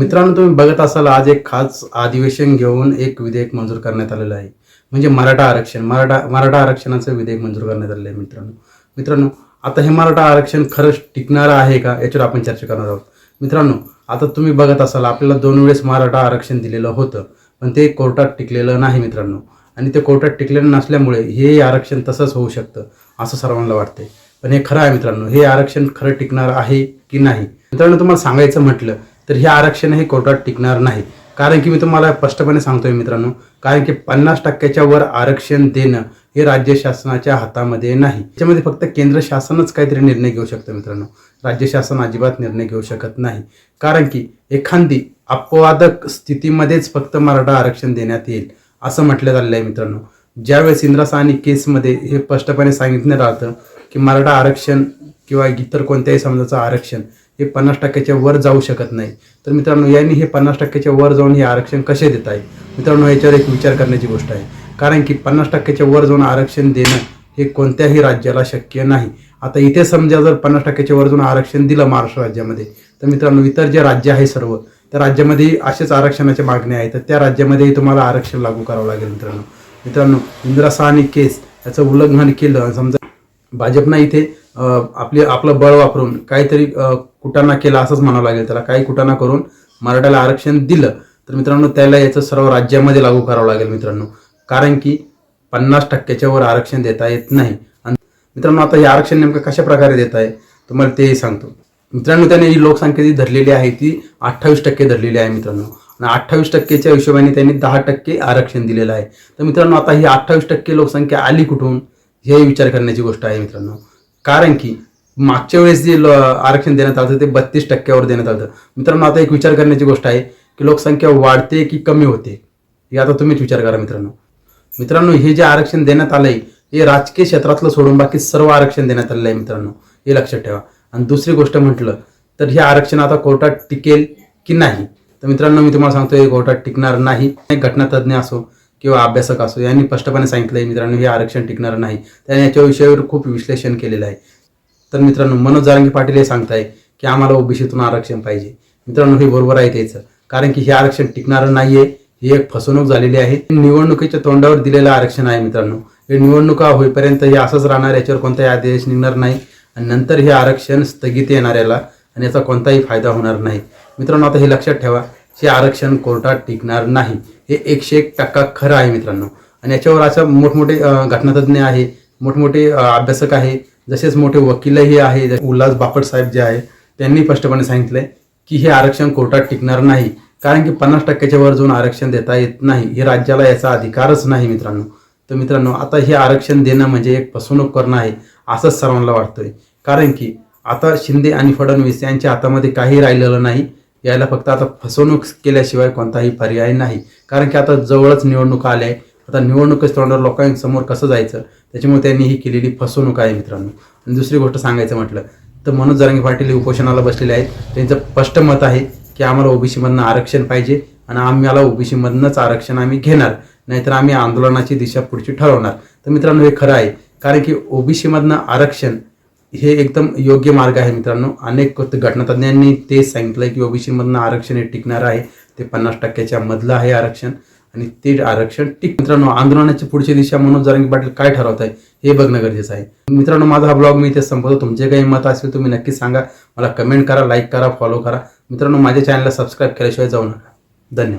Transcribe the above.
मित्रांनो तुम्ही बघत असाल आज एक खास अधिवेशन घेऊन एक विधेयक मंजूर करण्यात आलेलं आहे. म्हणजे मराठा आरक्षण मराठा मराठा आरक्षणाचं विधेयक मंजूर करण्यात आलेलं आहे मित्रांनो. मित्रांनो आता हे मराठा आरक्षण खरंच टिकणारं आहे का? याच्यावर आपण चर्चा करणार आहोत. मित्रांनो आता तुम्ही बघत असाल आपल्याला दोन वेळेस मराठा आरक्षण दिलेलं होतं पण ते कोर्टात टिकलेलं नाही मित्रांनो. आणि ते कोर्टात टिकलेलं नसल्यामुळे हे आरक्षण तसंच होऊ शकतं असं सर्वांना वाटते पण हे खरं आहे मित्रांनो. हे आरक्षण खरं टिकणार आहे की नाही? मित्रांनो तुम्हाला सांगायचं म्हटलं तर हे आरक्षण हे कोर्टात टिकणार नाही. कारण की मी तुम्हाला स्पष्टपणे सांगतोय मित्रांनो कारण की पन्नास टक्क्याच्या वर आरक्षण देणं हे राज्य शासनाच्या हातामध्ये नाही. त्याच्यामध्ये फक्त केंद्र शासनच काहीतरी निर्णय घेऊ शकतं मित्रांनो. राज्य शासन अजिबात निर्णय घेऊ शकत नाही. कारण की एखादी अपवादक स्थितीमध्येच फक्त मराठा आरक्षण देण्यात येईल असं म्हटलं झालेलं आहे मित्रांनो. ज्यावेळेस इंद्रासानी केसमध्ये हे स्पष्टपणे सांगितलं राहतं की मराठा आरक्षण किंवा इतर कोणत्याही समाजाचं आरक्षण हे पन्नास टक्क्याच्या वर जाऊ शकत नाही. तर मित्रांनो यांनी हे पन्नास टक्क्याच्या वर जाऊन हे आरक्षण कसे देत आहे? मित्रांनो याच्यावर एक विचार करण्याची गोष्ट आहे. कारण की पन्नास टक्क्याच्या वर जाऊन आरक्षण देणं हे कोणत्याही राज्याला शक्य नाही. आता इथे समजा जर पन्नास टक्क्याच्या वर जाऊन आरक्षण दिलं महाराष्ट्र राज्यामध्ये तर मित्रांनो इतर जे राज्य आहे सर्व त्या राज्यामध्ये असेच आरक्षणाच्या मागण्या आहेत. तर त्या राज्यामध्येही तुम्हाला आरक्षण लागू करावं लागेल मित्रांनो. मित्रांनो इंदिरा साहनी केस याचं उल्लंघन केलं. समजा भाजपनं इथे आपले आपलं बळ वापरून काहीतरी कुटाणा केला असंच म्हणावं लागेल त्याला. काही कुटाणा करून मराठ्याला आरक्षण दिलं तर मित्रांनो त्याला याचं सर्व राज्यामध्ये लागू करावं लागेल मित्रांनो. कारण की पन्नास टक्क्याच्या वर आरक्षण देता येत नाही. आणि मित्रांनो आता हे आरक्षण नेमकं कशा प्रकारे देत आहे तुम्हाला तेही सांगतो. मित्रांनो त्याने जी लोकसंख्या जी धरलेली आहे ती अठ्ठावीस टक्के धरलेली आहे मित्रांनो. आणि अठ्ठावीस टक्केच्या हिशोबाने त्यांनी दहा टक्के आरक्षण दिलेलं आहे. तर मित्रांनो आता ही अठ्ठावीस टक्के लोकसंख्या आली कुठून हे विचार करण्याची गोष्ट आहे मित्रांनो. कारण की मागच्या वेळेस जे आरक्षण देण्यात आलं ते बत्तीस टक्क्यावर देण्यात आलं मित्रांनो आता एक विचार करण्याची गोष्ट आहे की लोकसंख्या वाढते की कमी होते हे आता तुम्हीच विचार करा मित्रांनो. मित्रांनो हे जे आरक्षण देण्यात आलंय हे राजकीय क्षेत्रातलं सोडून बाकी सर्व आरक्षण देण्यात आलेलं आहे मित्रांनो हे लक्षात ठेवा. आणि दुसरी गोष्ट म्हटलं तर हे आरक्षण आता कोर्टात टिकेल की नाही? तर मित्रांनो मी तुम्हाला सांगतो हे कोर्टात टिकणार नाही. घटना घटनातज्ञ असो किंवा अभ्यासक असो यांनी स्पष्टपणे सांगितलंय मित्रांनो हे आरक्षण टिकणार नाही. त्याने याच्या विषयावर खूप विश्लेषण केलेलं आहे. तर मित्रांनो मनोज जारंगी पाटील हे सांगताय की आम्हाला ओबीसीतून आरक्षण पाहिजे. मित्रांनो हे बरोबर आहे त्याचं कारण की हे आरक्षण टिकणारं आहे ही एक फसवणूक झालेली आहे. निवडणुकीच्या तोंडावर दिलेलं आरक्षण आहे मित्रांनो. हे निवडणुका होईपर्यंत हे असंच राहणार याच्यावर कोणताही आदेश निघणार नाही. आणि नंतर हे आरक्षण स्थगित येणार याला आणि याचा कोणताही फायदा होणार नाही. मित्रांनो आता हे लक्षात ठेवा. हे आरक्षण कोर्टात टिकणार नाही. हे एकशे एक टक्का खरं आहे मित्रांनो. आणि याच्यावर असं मोठमोठे घटनातज्ञ आहे मोठमोठे अभ्यासक आहे जसेच मोठे वकीलही आहे जसे उल्हास बापट साहेब जे आहे त्यांनी स्पष्टपणे सांगितलंय की हे आरक्षण कोर्टात टिकणार नाही. कारण की पन्नास टक्क्याच्या वर जाऊन आरक्षण देता येत नाही. हे राज्याला याचा अधिकारच नाही मित्रांनो. तर मित्रांनो आता हे आरक्षण देणं म्हणजे एक फसवणूक करणं आहे असंच सर्वांना वाटतोय. कारण की आता शिंदे आणि फडणवीस यांच्या हातामध्ये काही राहिलेलं नाही. यायला फक्त आता फसवणूक केल्याशिवाय कोणताही पर्याय नाही. कारण की आता जवळच निवडणूक आल्या आहे. आता निवडणुकीच तोंडावर लोकांसमोर कसं जायचं? त्याच्यामुळे त्यांनी ही केलेली फसवणूक आहे मित्रांनो. आणि दुसरी गोष्ट सांगायचं म्हटलं तर मनोज जरांगे पाटील हे उपोषणाला बसलेले आहेत. त्यांचं स्पष्ट मत आहे की आम्हाला ओबीसीमधनं आरक्षण पाहिजे आणि आम्हाला ओबीसीमधनंच आरक्षण आम्ही घेणार नाहीतर आम्ही आंदोलनाची दिशा पुढची ठरवणार. तर मित्रांनो हे खरं आहे. कारण की ओबीसीमधनं आरक्षण हे एकदम योग्य मार्ग आहे मित्रांनो. अनेक घटनातज्ञांनी तेच आहे की ओबीसीमधनं आरक्षण हे टिकणार आहे. ते पन्नास टक्क्याच्या मधलं आहे आरक्षण आणि ते आरक्षण टिक मित्रांनो आंदोलनाची पुढची दिशा म्हणून जरांगी पाटील काय ठरवत आहे हे बघणं गरजेचं आहे. मित्रांनो माझा हा ब्लॉग मी इथे संपवतो. तुमचे काही मत असेल तुम्ही नक्की सांगा. मला कमेंट करा लाईक करा फॉलो करा. मित्रांनो माझ्या चॅनलला सबस्क्राईब केल्याशिवाय जाऊ नका. धन्यवाद.